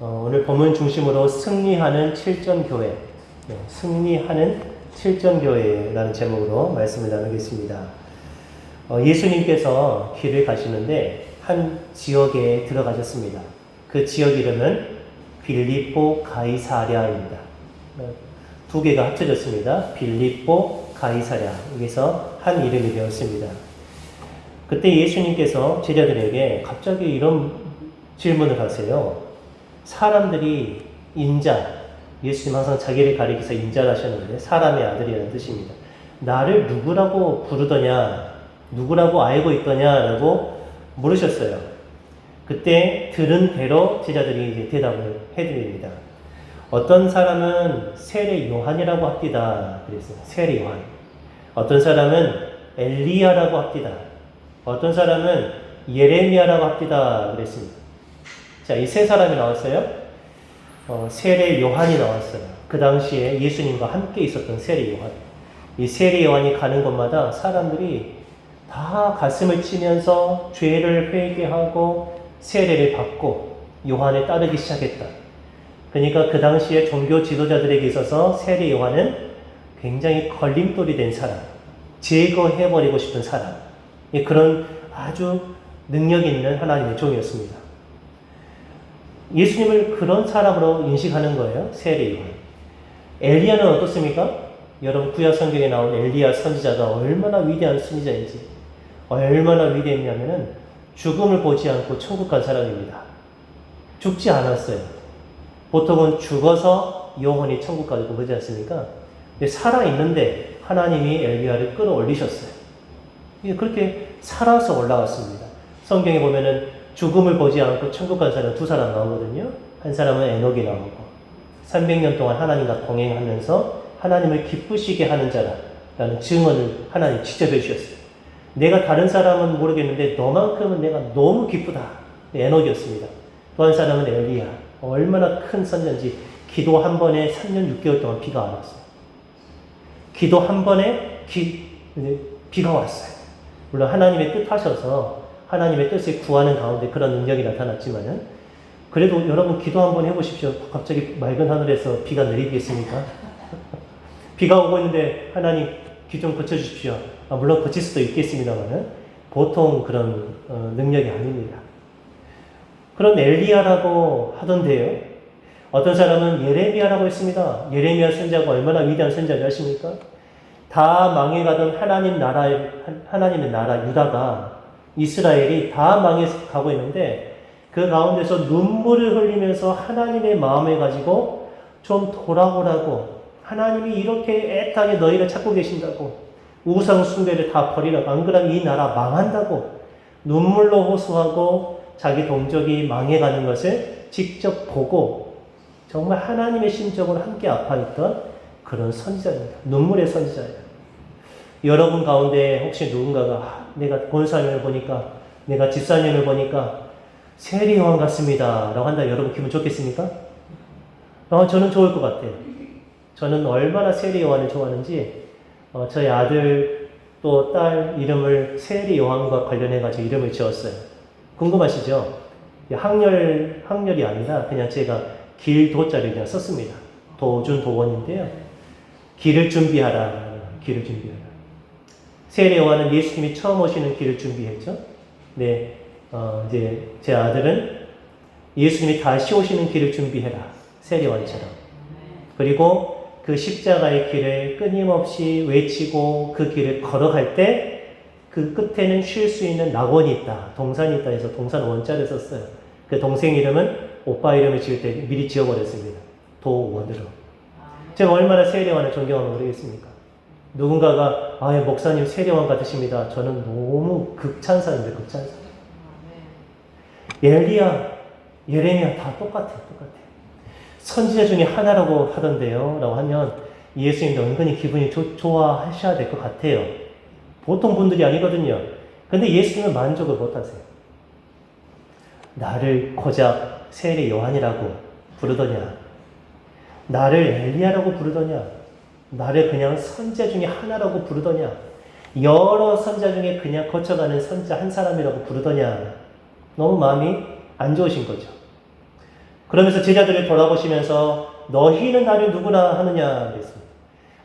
어, 오늘 본문 중심으로 승리하는 7전 교회, 네, 승리하는 7전 교회라는 제목으로 말씀을 나누겠습니다. 어, 예수님께서 길을 가시는데 한 지역에 들어가셨습니다. 그 지역 이름은 빌립보 가이사랴입니다. 어, 두 개가 합쳐졌습니다. 빌립보 가이사랴. 여기서 한 이름이 되었습니다. 그때 예수님께서 제자들에게 갑자기 이런 질문을 하세요. 사람들이 인자, 예수님 항상 자기를 가리켜서 인자를 하셨는데 사람의 아들이라는 뜻입니다. 나를 누구라고 부르더냐, 누구라고 알고 있더냐라고 물으셨어요. 그때 들은 대로 제자들이 이제 대답을 해드립니다. 어떤 사람은 세례 요한이라고 합디다. 그랬어요. 세례 요한. 어떤 사람은 엘리야라고 합디다. 어떤 사람은 예레미야라고 합디다. 그랬습니다. 자, 이 세 사람이 나왔어요. 어, 세례 요한이 나왔어요. 그 당시에 예수님과 함께 있었던 세례 요한. 이 세례 요한이 가는 곳마다 사람들이 다 가슴을 치면서 죄를 회개하고 세례를 받고 요한에 따르기 시작했다. 그러니까 그 당시에 종교 지도자들에게 있어서 세례 요한은 굉장히 걸림돌이 된 사람, 제거해버리고 싶은 사람, 예, 그런 아주 능력 있는 하나님의 종이었습니다. 예수님을 그런 사람으로 인식하는 거예요. 세례. 엘리야는 어떻습니까? 여러분 구약 성경에 나온 엘리야 선지자가 얼마나 위대한 선지자인지 얼마나 위대했냐면은 죽음을 보지 않고 천국 간 사람입니다. 죽지 않았어요. 보통은 죽어서 영혼이 천국 가고 그러지 않습니까? 살아 있는데 하나님이 엘리야를 끌어올리셨어요. 그렇게 살아서 올라왔습니다. 성경에 보면은 죽음을 보지 않고 천국 간 사람 두 사람 나오거든요. 한 사람은 에녹이 나오고 300년 동안 하나님과 동행하면서 하나님을 기쁘시게 하는 자라라는 증언을 하나님 직접 해주셨어요. 내가 다른 사람은 모르겠는데 너만큼은 내가 너무 기쁘다. 에녹이었습니다. 또 한 사람은 엘리야. 얼마나 큰 선전지 기도 한 번에 3년 6개월 동안 비가 안 왔어요. 기도 한 번에 기, 비가 왔어요. 물론 하나님의 뜻 하셔서 하나님의 뜻을 구하는 가운데 그런 능력이 나타났지만은 그래도 여러분 기도 한번 해보십시오. 갑자기 맑은 하늘에서 비가 내리겠습니까? 비가 오고 있는데 하나님 귀 좀 고쳐주십시오. 아, 물론 고칠 수도 있겠습니다만은 보통 그런 어, 능력이 아닙니다. 그런 엘리야라고 하던데요. 어떤 사람은 예레미야라고 했습니다. 예레미야 선자가 얼마나 위대한 선자인지 아십니까? 다 망해가던 하나님 나라 하나님의 나라 유다가 이스라엘이 다 망해서 가고 있는데 그 가운데서 눈물을 흘리면서 하나님의 마음을 가지고 좀 돌아오라고 하나님이 이렇게 애타게 너희를 찾고 계신다고 우상 숭배를 다 버리라고 안 그러면 이 나라 망한다고 눈물로 호소하고 자기 동족이 망해가는 것을 직접 보고 정말 하나님의 심정으로 함께 아파했던 그런 선지자입니다. 눈물의 선지자예요. 여러분 가운데 혹시 누군가가 아, 내가 권사님을 보니까 내가 집사님을 보니까 세리 요한 같습니다. 라고 한다 여러분 기분 좋겠습니까? 어, 저는 좋을 것 같아요. 저는 얼마나 세리 요한을 좋아하는지 어, 저희 아들 또 딸 이름을 세리 요한과 관련해가지고 이름을 지었어요. 궁금하시죠? 학렬, 학렬이 아니라 그냥 제가 길도자를 그냥 썼습니다. 도준 도원인데요. 길을 준비하라. 길을 준비하라. 세례 요한은 예수님이 처음 오시는 길을 준비했죠. 네, 어, 이제 제 아들은 예수님이 다시 오시는 길을 준비해라. 세례 요한처럼. 그리고 그 십자가의 길을 끊임없이 외치고 그 길을 걸어갈 때 그 끝에는 쉴 수 있는 낙원이 있다. 동산이 있다 해서 동산 원자를 썼어요. 그 동생 이름은 오빠 이름을 지을 때 미리 지어버렸습니다. 도원으로. 제가 얼마나 세례원을 존경하면 모르겠습니까? 누군가가 아, 목사님 세례원 같으십니다. 저는 너무 극찬사인데 극찬사. 엘리야, 예레미야 다 똑같아요. 똑같아요. 선지자 중에 하나라고 하던데요. 라고 하면 예수님도 은근히 기분이 조, 좋아하셔야 될 것 같아요. 보통 분들이 아니거든요. 근데 예수님은 만족을 못하세요. 나를 고작 세례 요한이라고 부르더냐? 나를 엘리야라고 부르더냐? 나를 그냥 선자 중에 하나라고 부르더냐? 여러 선자 중에 그냥 거쳐가는 선자 한 사람이라고 부르더냐? 너무 마음이 안 좋으신 거죠. 그러면서 제자들을 돌아보시면서 너희는 나를 누구나 하느냐 그랬습니다.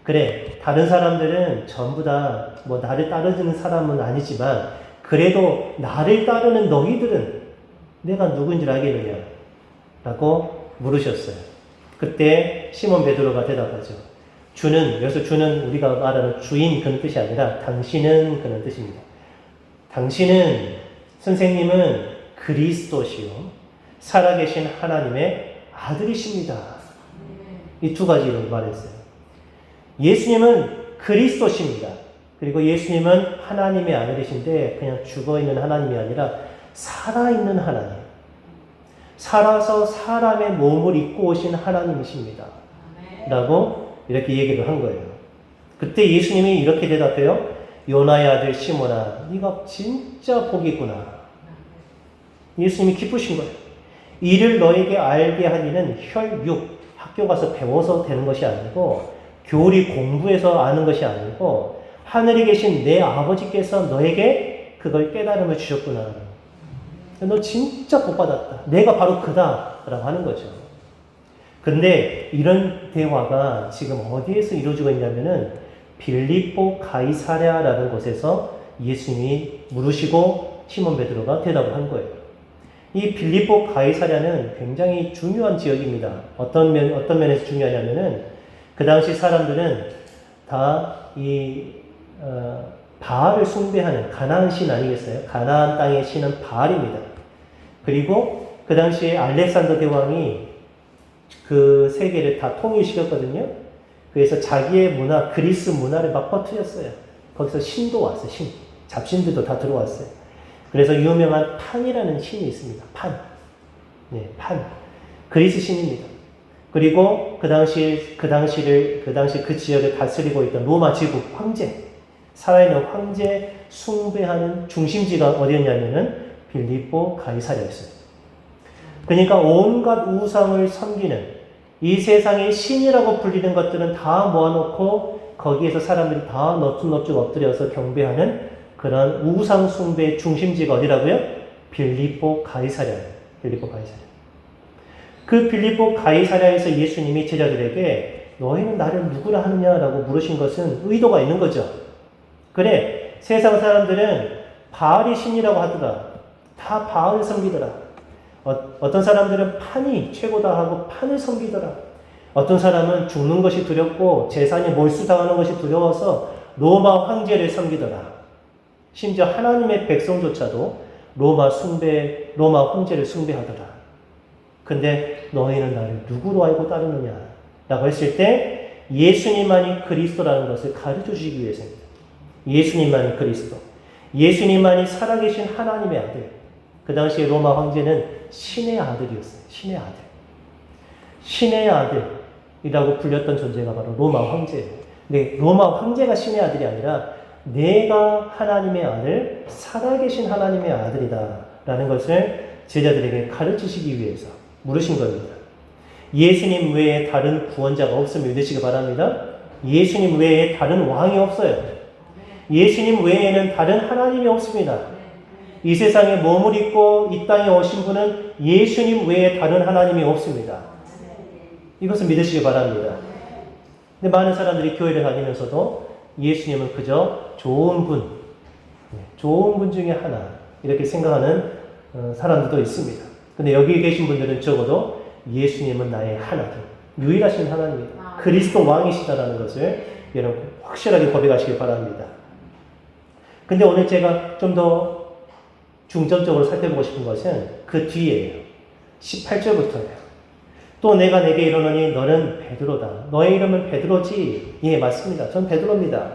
그래, 다른 사람들은 전부 다 뭐 나를 따르는 사람은 아니지만 그래도 나를 따르는 너희들은 내가 줄 알겠느냐? 라고 물으셨어요. 그때 시몬 베드로가 대답하죠. 주는 여기서 주는 우리가 말하는 주인 그런 뜻이 아니라 당신은 그런 뜻입니다. 당신은 선생님은 그리스도시요 살아계신 하나님의 아들이십니다. 이 두 가지를 말했어요. 예수님은 그리스도십니다. 그리고 예수님은 하나님의 아들이신데 그냥 죽어 있는 하나님이 아니라 살아 있는 하나님. 살아서 사람의 몸을 입고 오신 하나님이십니다. 라고 이렇게 얘기를 한 거예요. 그때 예수님이 이렇게 대답해요. 요나의 아들 시몬아, 네가 진짜 복이구나. 예수님이 기쁘신 거예요. 이를 너에게 알게 하기는 혈육, 학교 가서 배워서 되는 것이 아니고 교리 공부해서 아는 것이 아니고 하늘에 계신 내 아버지께서 너에게 그걸 깨달음을 주셨구나. 너 진짜 복 받았다. 내가 바로 그다라고 하는 거죠. 근데 이런 대화가 지금 어디에서 이루어지고 있냐면은 빌립보 가이사랴라는 곳에서 예수님이 물으시고 시몬 베드로가 대답을 한 거예요. 이 빌립보 가이사랴는 굉장히 중요한 지역입니다. 어떤 면 어떤 면에서 중요하냐면은 그 당시 사람들은 다이 어, 바알을 숭배하는 가나안 신 아니겠어요? 가나안 땅의 신은 바알입니다. 그리고 그 당시에 알렉산더 대왕이 그 세계를 다 통일시켰거든요. 그래서 자기의 문화, 그리스 문화를 막 퍼뜨렸어요. 거기서 신도 왔어요, 신. 잡신들도 다 들어왔어요. 그래서 유명한 판이라는 신이 있습니다. 판. 네, 판. 그리스 신입니다. 그리고 그 당시, 그 당시를, 그 당시 그 지역을 다스리고 있던 로마 제국 황제. 살아있는 황제 숭배하는 중심지가 어디였냐면은 빌립보 가이사랴였어요. 그러니까 온갖 우상을 섬기는 이 세상의 신이라고 불리는 것들은 다 모아놓고 거기에서 사람들이 다 너쭉너쭉 엎드려서 경배하는 그런 우상 숭배의 중심지가 어디라고요? 빌립보 가이사랴. 빌립보 가이사랴. 그 빌립보 가이사랴에서 예수님이 제자들에게 너희는 나를 누구라 하느냐라고 물으신 것은 의도가 있는 거죠. 그래, 세상 사람들은 바알이 신이라고 하더라. 다 바알을 섬기더라. 어, 떤 사람들은 판이 최고다 하고 판을 섬기더라. 어떤 사람은 죽는 것이 두렵고 재산이 몰수당하는 것이 두려워서 로마 황제를 섬기더라. 심지어 하나님의 백성조차도 로마 숭배, 로마 황제를 숭배하더라. 근데 너희는 나를 누구로 알고 따르느냐? 라고 했을 때 예수님만이 그리스도라는 것을 가르쳐 주시기 위해서입니다. 예수님만이 그리스도. 예수님만이 살아계신 하나님의 아들. 그 당시에 로마 황제는 신의 아들이었어요. 신의 아들. 신의 아들이라고 불렸던 존재가 바로 로마 황제예요. 근데 로마 황제가 신의 아들이 아니라 내가 하나님의 아들, 살아계신 하나님의 아들이다. 라는 것을 제자들에게 가르치시기 위해서 물으신 겁니다. 예수님 외에 다른 구원자가 없음을 믿으시기 바랍니다. 예수님 외에 다른 왕이 없어요. 예수님 외에는 다른 하나님이 없습니다. 이 세상에 몸을 입고 이 땅에 오신 분은 예수님 외에 다른 하나님이 없습니다. 이것을 믿으시기 바랍니다. 근데 많은 사람들이 교회를 다니면서도 예수님은 그저 좋은 분, 네, 좋은 분 중에 하나, 이렇게 생각하는 어, 사람들도 있습니다. 근데 여기 계신 분들은 적어도 예수님은 나의 하나님, 유일하신 하나님이다. 그리스도 왕이시다라는 것을 여러분 확실하게 고백하시기 바랍니다. 근데 오늘 제가 좀더 중점적으로 살펴보고 싶은 것은 그 뒤에요. 18절부터예요. 또 내가 내게 이르노니 너는 베드로다. 너의 이름은 베드로지. 예, 맞습니다. 전 베드로입니다.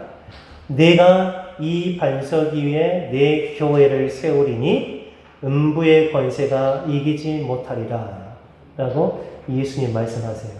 내가 이 반석 위에 내 교회를 세우리니 음부의 권세가 이기지 못하리라. 라고 예수님 말씀하세요.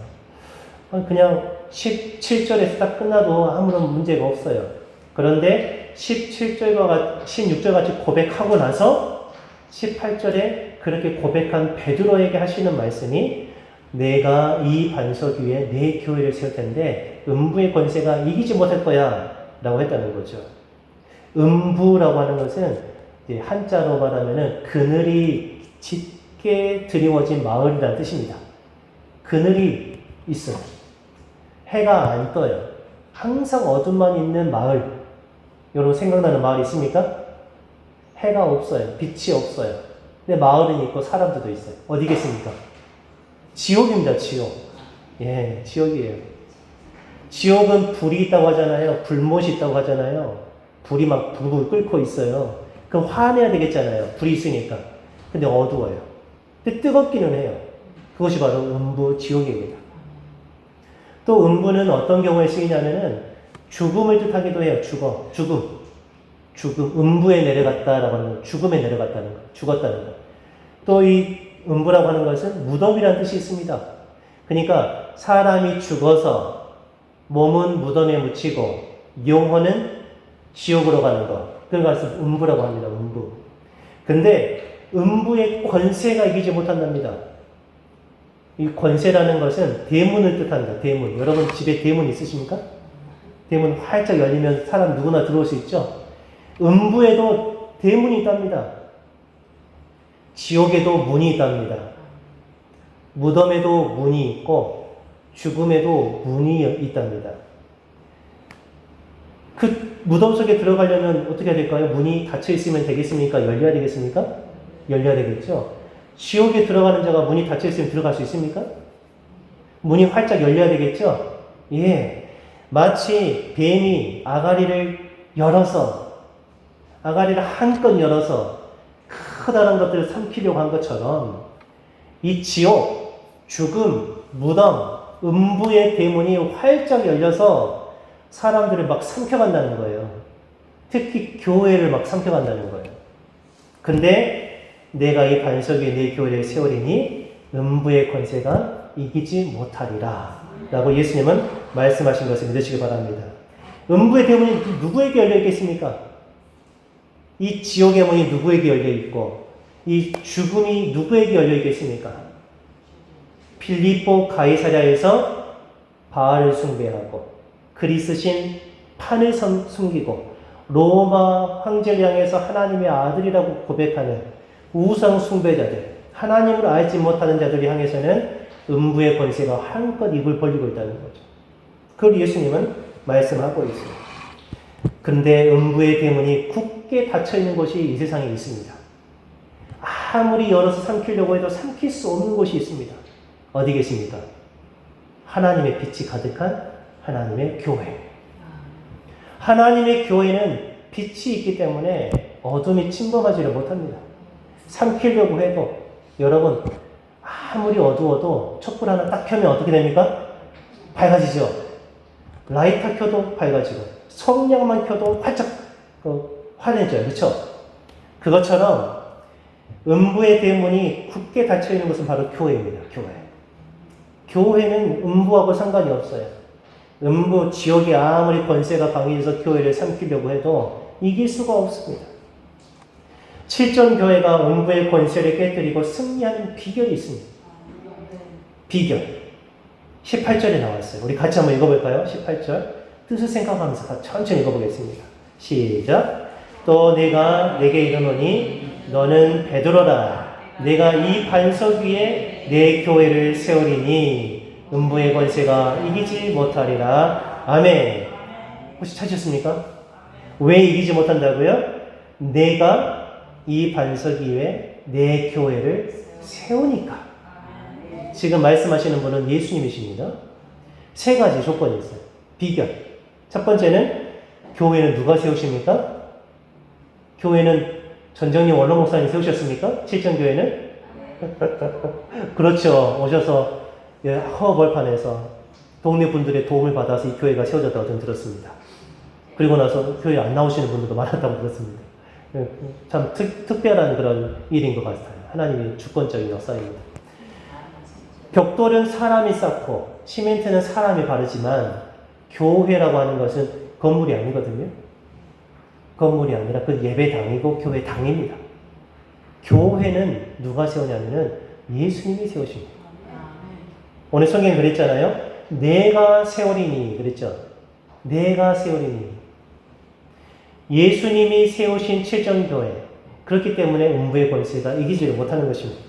그냥 17절에서 딱 끝나도 아무런 문제가 없어요. 그런데 17절과 16절 같이 고백하고 나서 18절에 그렇게 고백한 베드로에게 하시는 말씀이 내가 이 반석 위에 내 교회를 세울 텐데 음부의 권세가 이기지 못할 거야 라고 했다는 거죠. 음부라고 하는 것은 한자로 말하면은 그늘이 짙, 깊게 드리워진 마을이라는 뜻입니다. 그늘이 있어요. 해가 안 떠요. 항상 어둠만 있는 마을. 여러분 생각나는 마을 있습니까? 해가 없어요. 빛이 없어요. 근데 마을은 있고 사람들도 있어요. 어디겠습니까? 지옥입니다, 지옥. 예, 지옥이에요. 지옥은 불이 있다고 하잖아요. 불못이 있다고 하잖아요. 불이 막 불을 끓고 있어요. 그럼 화내야 되겠잖아요. 불이 있으니까. 근데 어두워요. 근데 뜨겁기는 해요. 그것이 바로 음부 지옥입니다. 또 음부는 어떤 경우에 쓰이냐면은 죽음을 뜻하기도 해요. 죽어. 죽음. 죽음. 음부에 내려갔다라고 하는 거. 죽음에 내려갔다는 거. 죽었다는 거. 또 이 음부라고 하는 것은 무덤이라는 뜻이 있습니다. 그러니까 사람이 죽어서 몸은 무덤에 묻히고 영혼은 지옥으로 가는 것. 그래서 음부라고 합니다. 음부. 근데 음부의 권세가 이기지 못한답니다. 이 권세라는 것은 대문을 뜻한다. 대문. 여러분 집에 대문 있으십니까? 대문 활짝 열리면 사람 누구나 들어올 수 있죠. 음부에도 대문이 있답니다. 지옥에도 문이 있답니다. 무덤에도 문이 있고 죽음에도 문이 있답니다. 그 무덤 속에 들어가려면 어떻게 해야 될까요? 문이 닫혀 있으면 되겠습니까? 열려야 되겠습니까? 열려야 되겠죠. 지옥에 들어가는 자가 문이 닫혀 있으면 들어갈 수 있습니까? 문이 활짝 열려야 되겠죠. 예, 마치 뱀이 아가리를 열어서 아가리를 한껏 열어서 커다란 것들을 삼키려고 한 것처럼 이 지옥, 죽음, 무덤, 음부의 대문이 활짝 열려서 사람들을 막 삼켜간다는 거예요. 특히 교회를 막 삼켜간다는 거예요. 근데 내가 이 반석 위에 내 교회를 세우리니 음부의 권세가 이기지 못하리라. 라고 예수님은 말씀하신 것을 믿으시기 바랍니다. 음부의 대문이 누구에게 열려 있겠습니까? 이 지옥의 문이 누구에게 열려 있고, 이 죽음이 누구에게 열려 있겠습니까? 필리포 가이사랴에서 바알을 숭배하고, 그리스 신 판을 숨기고, 로마 황제를 향해서 하나님의 아들이라고 고백하는 우상 숭배자들, 하나님을 알지 못하는 자들을 향해서는 음부의 권세가 한껏 입을 벌리고 있다는 거죠. 그걸 예수님은 말씀하고 있어요. 근데 음부의 대문이 굳게 닫혀 있는 곳이 이 세상에 있습니다. 아무리 열어서 삼키려고 해도 삼킬 수 없는 곳이 있습니다. 어디 계십니까? 하나님의 빛이 가득한 하나님의 교회. 하나님의 교회는 빛이 있기 때문에 어둠이 침범하지를 못합니다. 삼키려고 해도 여러분 아무리 어두워도 촛불 하나 딱 켜면 어떻게 됩니까? 밝아지죠. 라이터 켜도 밝아지고 성냥만 켜도 활짝 그, 환해져요. 그렇죠? 그것처럼 음부의 대문이 굳게 닫혀 있는 것은 바로 교회입니다. 교회. 교회는 음부하고 상관이 없어요. 음부 지옥이 아무리 권세가 강해져서 교회를 삼키려고 해도 이길 수가 없습니다. 7전 교회가 음부의 권세를 깨뜨리고 승리하는 비결이 있습니다. 비결. 18절에 나왔어요. 우리 같이 한번 읽어볼까요? 18절. 뜻을 생각하면서 천천히 읽어보겠습니다. 시작. 또 내가 내게 이르노니 너는 베드로라. 내가 이 반석 위에 내 교회를 세우리니 음부의 권세가 이기지 못하리라. 아멘. 혹시 찾으셨습니까? 왜 이기지 못한다고요? 내가 이 반석 위에 내 교회를 세우니까. 지금 말씀하시는 분은 예수님이십니다. 세 가지 조건이 있어요. 비결. 첫 번째는 교회는 누가 세우십니까? 교회는 전정님 원로 목사님 세우셨습니까? 칠천교회는? 그렇죠. 오셔서 예, 허벌판에서 동네 분들의 도움을 받아서 이 교회가 세워졌다고 저는 들었습니다. 그리고 나서 교회 안 나오시는 분들도 많았다고 들었습니다. 예, 참 특, 특별한 그런 일인 것 같아요. 하나님의 주권적인 역사입니다. 벽돌은 사람이 쌓고 시멘트는 사람이 바르지만 교회라고 하는 것은 건물이 아니거든요. 건물이 아니라 그 예배당이고 교회당입니다. 교회는 누가 세우냐면은 예수님이 세우십니다. 오늘 성경 그랬잖아요. 내가 세우리니 그랬죠. 내가 세우리니. 예수님이 세우신 칠정교회. 그렇기 때문에 음부의 권세가 이기지를 못하는 것입니다.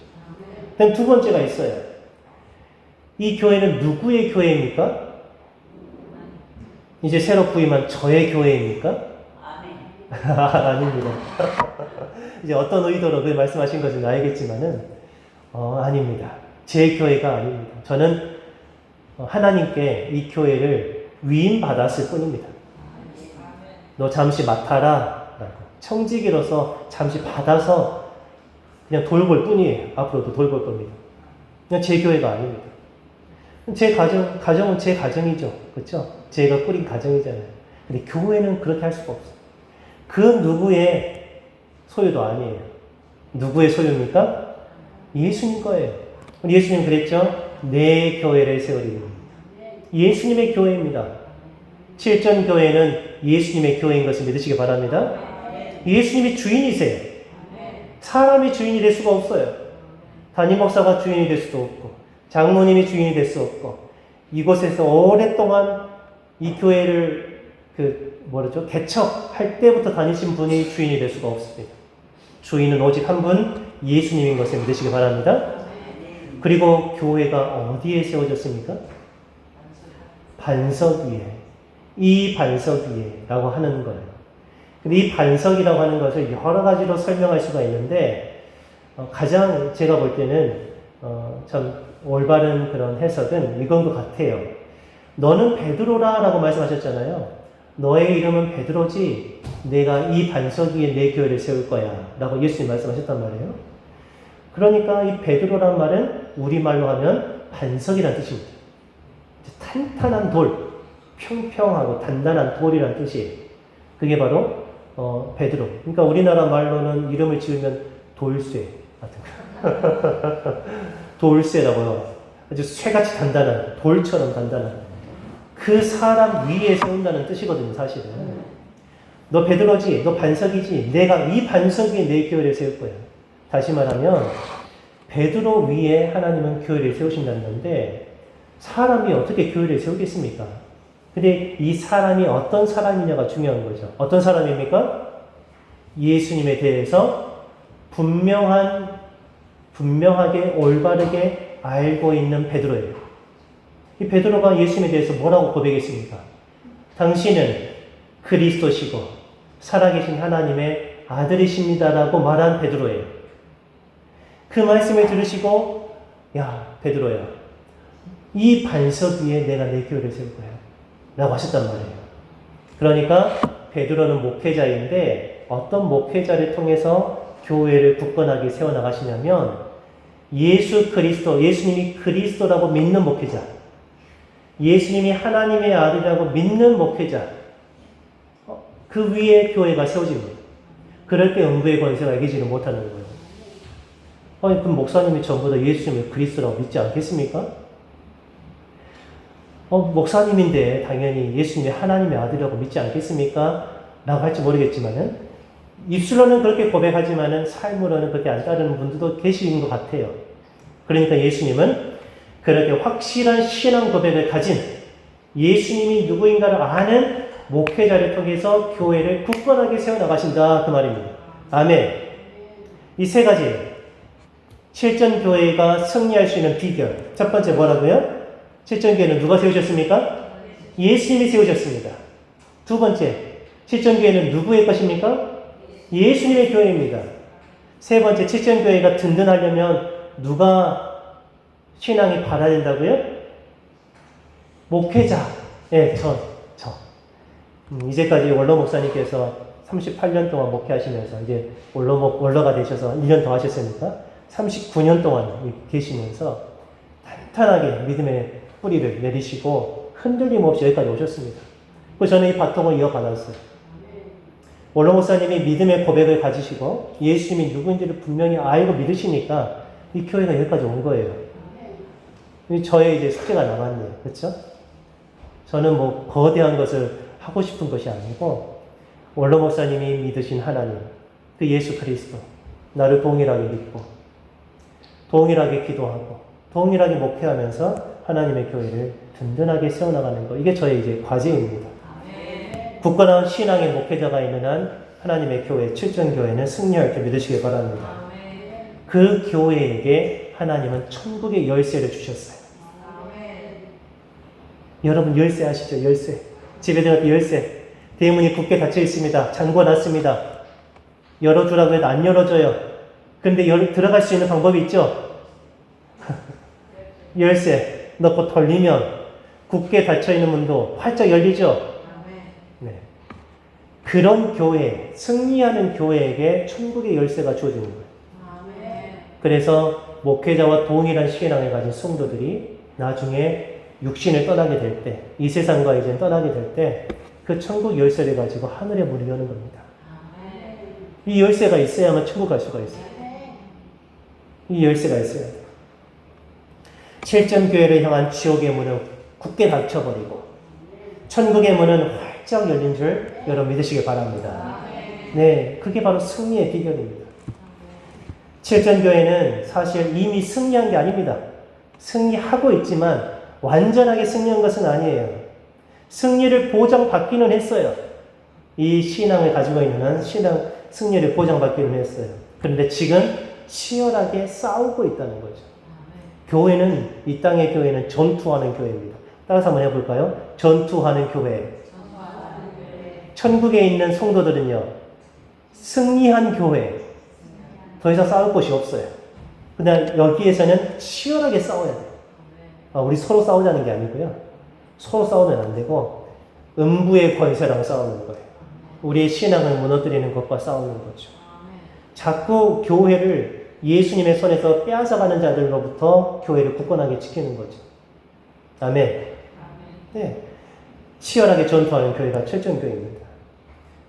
두 번째가 있어요. 이 교회는 누구의 교회입니까? 이제 새로 부임한 저의 교회입니까? 아닙니다. 이제 어떤 의도로 그 말씀하신 것인지 알겠지만은, 어, 아닙니다. 제 교회가 아닙니다. 저는 어, 하나님께 이 교회를 위임받았을 뿐입니다. 너 잠시 맡아라. 청지기로서 잠시 받아서 그냥 돌볼 뿐이에요. 앞으로도 돌볼 겁니다. 그냥 제 교회가 아닙니다. 제 가정, 가정은 제 가정이죠. 그렇죠? 제가 꾸린 가정이잖아요. 근데 교회는 그렇게 할 수가 없어요. 그 누구의 소유도 아니에요. 누구의 소유입니까? 예수님 거예요. 예수님 그랬죠? 내 교회를 세우리니. 예수님의 교회입니다. 실전 교회는 예수님의 교회인 것을 믿으시기 바랍니다. 예수님이 주인이세요. 사람이 주인이 될 수가 없어요. 담임 목사가 주인이 될 수도 없고, 장모님이 주인이 될 수 없고, 이곳에서 오랫동안 이 교회를 그 뭐라죠 개척할 때부터 다니신 분이 주인이 될 수가 없습니다. 주인은 오직 한 분 예수님인 것을 믿으시기 바랍니다. 그리고 교회가 어디에 세워졌습니까? 반석 위에. 이 반석 위에라고 하는 거예요. 근데 이 반석이라고 하는 것을 여러 가지로 설명할 수가 있는데 어, 가장 제가 볼 때는 어, 참 올바른 그런 해석은 이건 것 같아요. 너는 베드로라 라고 말씀하셨잖아요. 너의 이름은 베드로지 내가 이 반석 위에 내 교회를 세울 거야 라고 예수님 말씀하셨단 말이에요. 그러니까 이 베드로란 말은 우리말로 하면 반석이란 뜻입니다. 탄탄한 돌, 평평하고 단단한 돌이란 뜻이에요. 그게 바로 어, 베드로. 그러니까 우리나라 말로는 이름을 지으면 돌쇠 같은 거. 돌쇠라고요. 아주 쇠같이 단단한 돌처럼 단단한 그 사람 위에 세운다는 뜻이거든요, 사실은. 너 베드로지, 너 반석이지. 내가 이 반석 위에 내 교회를 세울 거야. 다시 말하면 베드로 위에 하나님은 교회를 세우신다는 건데 사람이 어떻게 교회를 세우겠습니까? 근데 이 사람이 어떤 사람이냐가 중요한 거죠. 어떤 사람입니까? 예수님에 대해서 분명한, 분명하게 올바르게 알고 있는 베드로예요. 이 베드로가 예수님에 대해서 뭐라고 고백했습니까? 당신은 그리스도시고 살아계신 하나님의 아들이십니다라고 말한 베드로예요. 그 말씀을 들으시고 야 베드로야 이 반석 위에 내가 내 교회를 세울 거야 라고 하셨단 말이에요. 그러니까 베드로는 목회자인데 어떤 목회자를 통해서 교회를 굳건하게 세워나가시냐면 예수 그리스도, 예수님이 그리스도라고 믿는 목회자, 예수님이 하나님의 아들이라고 믿는 목회자, 어, 그 위에 교회가 세워집니다. 그럴 때 음부의 권세가 이기지를 못하는 거예요. 아니, 그럼 목사님이 전부 다 예수님을 그리스도라고 믿지 않겠습니까? 어, 목사님인데 당연히 예수님이 하나님의 아들이라고 믿지 않겠습니까? 라고 할지 모르겠지만은, 입술로는 그렇게 고백하지만은 삶으로는 그렇게 안 따르는 분들도 계시는 것 같아요. 그러니까 예수님은 그렇게 확실한 신앙 고백을 가진 예수님이 누구인가를 아는 목회자를 통해서 교회를 굳건하게 세워나가신다. 그 말입니다. 아멘. 이 세 가지. 실전 교회가 승리할 수 있는 비결. 첫 번째 뭐라고요? 실전 교회는 누가 세우셨습니까? 예수님이 세우셨습니다. 두 번째, 실전 교회는 누구의 것입니까? 예수님의 교회입니다. 세 번째, 실전교회가 든든하려면 누가 신앙이 발아야 된다고요? 목회자. 예, 저, 저. 음, 이제까지 원로 목사님께서 38년 동안 목회하시면서 이제 원로, 목- 원로가 되셔서 1년 더 하셨으니까 39년 동안 계시면서 탄탄하게 믿음의 뿌리를 내리시고 흔들림 없이 여기까지 오셨습니다. 그래서 저는 이 바통을 이어받았어요. 원로 목사님이 믿음의 고백을 가지시고 예수님이 누구인지를 분명히 알고 믿으시니까 이 교회가 여기까지 온 거예요. 이 저의 이제 숙제가 남았네요. 그렇죠? 저는 뭐 거대한 것을 하고 싶은 것이 아니고 원로 목사님이 믿으신 하나님, 그 예수 그리스도 나를 동일하게 믿고 동일하게 기도하고 동일하게 목회하면서 하나님의 교회를 든든하게 세워나가는 것 이게 저의 이제 과제입니다. 굳건한 신앙의 목회자가 있는 한 하나님의 교회, 칠전교회는 승리할 줄 믿으시기 바랍니다. 그 교회에게 하나님은 천국의 열쇠를 주셨어요. 여러분 열쇠 아시죠? 열쇠. 집에 들어갈 때 열쇠. 대문이 굳게 닫혀 있습니다. 잠궈 놨습니다. 열어주라고 해도 안 열어줘요. 근데 열, 들어갈 수 있는 방법이 있죠? 열쇠 넣고 돌리면 굳게 닫혀 있는 문도 활짝 열리죠? 네. 그런 교회, 승리하는 교회에게 천국의 열쇠가 주어지는 거예요. 그래서 목회자와 동일한 신앙을 가진 성도들이 나중에 육신을 떠나게 될 때, 이 세상과 이제 떠나게 될 때, 그 천국 열쇠를 가지고 하늘의 문을 여는 겁니다. 이 열쇠가 있어야만 천국 갈 수가 있어요. 이 열쇠가 있어야 돼요. 실전 교회를 향한 지옥의 문을 굳게 닫혀버리고, 천국의 문은 활짝 열린 줄 여러분 믿으시기 바랍니다. 네, 그게 바로 승리의 비결입니다. 칠전교회는 사실 이미 승리한 게 아닙니다. 승리하고 있지만 완전하게 승리한 것은 아니에요. 승리를 보장받기는 했어요. 이 신앙을 가지고 있는 한 신앙 승리를 보장받기는 했어요. 그런데 지금 치열하게 싸우고 있다는 거죠. 교회는 이 땅의 교회는 전투하는 교회입니다. 따라서 한번 해볼까요? 전투하는 교회. 천국에 있는 성도들은요 승리한 교회. 더 이상 싸울 곳이 없어요. 그냥 여기에서는 치열하게 싸워야 돼요. 아, 우리 서로 싸우자는 게 아니고요. 서로 싸우면 안 되고 음부의 권세랑 싸우는 거예요. 우리의 신앙을 무너뜨리는 것과 싸우는 거죠. 자꾸 교회를 예수님의 손에서 빼앗아가는 자들로부터 교회를 굳건하게 지키는 거죠. 아멘. 네. 치열하게 전투하는 교회가 칠전교회입니다.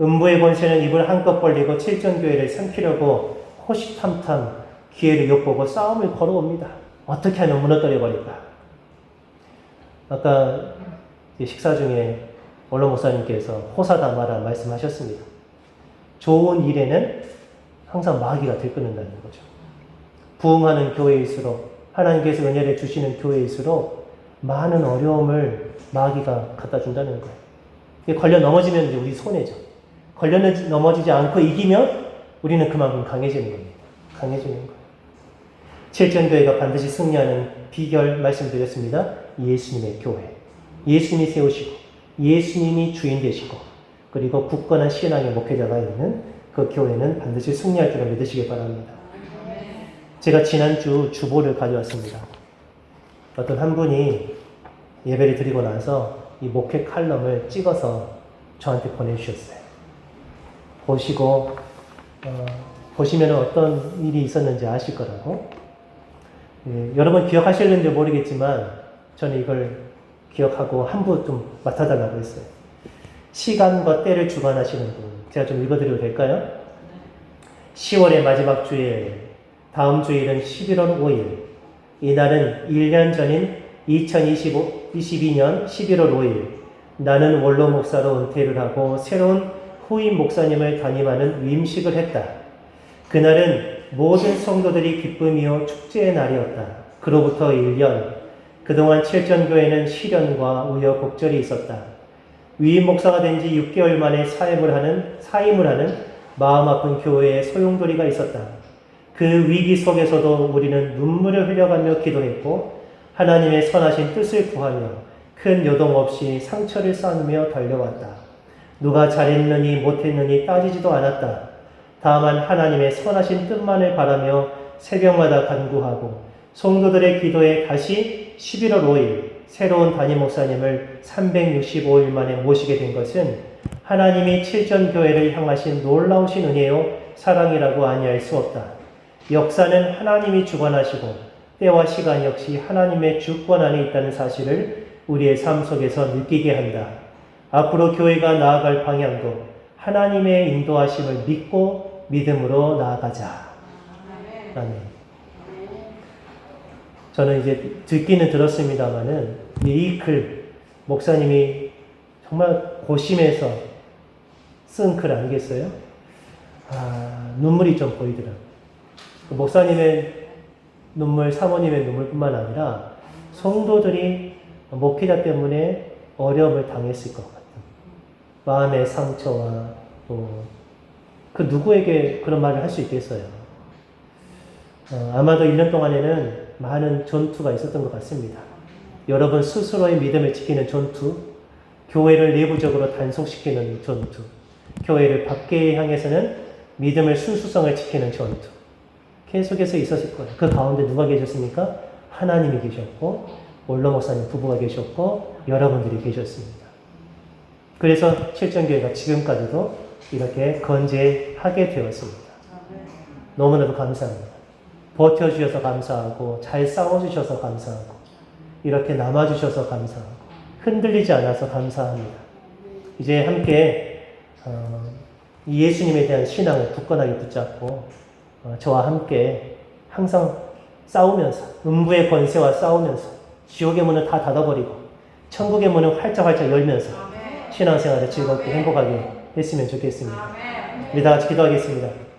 음부의 권세는 입을 한껏 벌리고 칠전교회를 삼키려고 호시탐탐 기회를 엿보고 싸움을 걸어옵니다. 어떻게 하면 무너뜨려 버릴까? 아까 식사 중에 원로 목사님께서 호사다마라 말씀하셨습니다. 좋은 일에는 항상 마귀가 들끓는다는 거죠. 부흥하는 교회일수록 하나님께서 은혜를 주시는 교회일수록 많은 어려움을 마귀가 갖다 준다는 거예요. 걸려 넘어지면 우리 손해죠. 걸려 넘어지지 않고 이기면 우리는 그만큼 강해지는 겁니다. 강해지는 거예요. 칠전교회가 반드시 승리하는 비결 말씀드렸습니다. 예수님의 교회. 예수님이 세우시고, 예수님이 주인 되시고, 그리고 굳건한 신앙의 목회자가 있는 그 교회는 반드시 승리할 줄을 믿으시기 바랍니다. 제가 지난주 주보를 가져왔습니다. 어떤 한 분이 예배를 드리고 나서 이 목회 칼럼을 찍어서 저한테 보내주셨어요. 보시고, 어, 보시면 어떤 일이 있었는지 아실 거라고. 예, 여러분 기억하실는지 모르겠지만 저는 이걸 기억하고 한부 좀 맡아달라고 했어요. 시간과 때를 주관하시는 분. 제가 좀 읽어드려도 될까요? 10월의 마지막 주일, 다음 주일은 11월 5일. 이날은 1년 전인 2025, 22년 11월 5일. 나는 원로 목사로 은퇴를 하고 새로운 후임 목사님을 담임하는 위임식을 했다. 그날은 모든 성도들이 기쁨이요 축제의 날이었다. 그로부터 1년, 그동안 칠전교회는 시련과 우여곡절이 있었다. 위임 목사가 된 지 6개월 만에 사임을 하는, 사임을 하는 마음 아픈 교회에 소용돌이가 있었다. 그 위기 속에서도 우리는 눈물을 흘려가며 기도했고, 하나님의 선하신 뜻을 구하며 큰 요동 없이 상처를 쌓으며 달려왔다. 누가 잘했느니 못했느니 따지지도 않았다. 다만 하나님의 선하신 뜻만을 바라며 새벽마다 간구하고 성도들의 기도에 다시 11월 5일 새로운 담임 목사님을 365일 만에 모시게 된 것은 하나님이 칠전 교회를 향하신 놀라우신 은혜요 사랑이라고 아니할 수 없다. 역사는 하나님이 주관하시고 때와 시간 역시 하나님의 주권 안에 있다는 사실을 우리의 삶 속에서 느끼게 한다. 앞으로 교회가 나아갈 방향도 하나님의 인도하심을 믿고 믿음으로 나아가자. 아멘. 저는 이제 듣기는 들었습니다만은 이 글 목사님이 정말 고심해서 쓴 글 아니겠어요? 아, 눈물이 좀 보이더라고요. 그 목사님의 눈물, 사모님의 눈물뿐만 아니라 성도들이 목회자 때문에 어려움을 당했을 것 같아요. 마음의 상처와 또 그 누구에게 그런 말을 할 수 있겠어요. 어, 아마도 1년 동안에는 많은 전투가 있었던 것 같습니다. 여러분 스스로의 믿음을 지키는 전투, 교회를 내부적으로 단속시키는 전투, 교회를 밖에 향해서는 믿음을 순수성을 지키는 전투. 계속해서 있었을 거예요. 그 가운데 누가 계셨습니까? 하나님이 계셨고, 올로 목사님 부부가 계셨고, 여러분들이 계셨습니다. 그래서 칠정교회가 지금까지도 이렇게 건재하게 되었습니다. 너무나도 감사합니다. 버텨주셔서 감사하고, 잘 싸워주셔서 감사하고, 이렇게 남아주셔서 감사하고, 흔들리지 않아서 감사합니다. 이제 함께, 어, 이 예수님에 대한 신앙을 굳건하게 붙잡고, 어, 저와 함께 항상 싸우면서, 음부의 권세와 싸우면서, 지옥의 문을 다 닫아버리고, 천국의 문을 활짝 활짝 열면서, 신앙생활을 즐겁게 행복하게 했으면 좋겠습니다. 우리 다 같이 기도하겠습니다.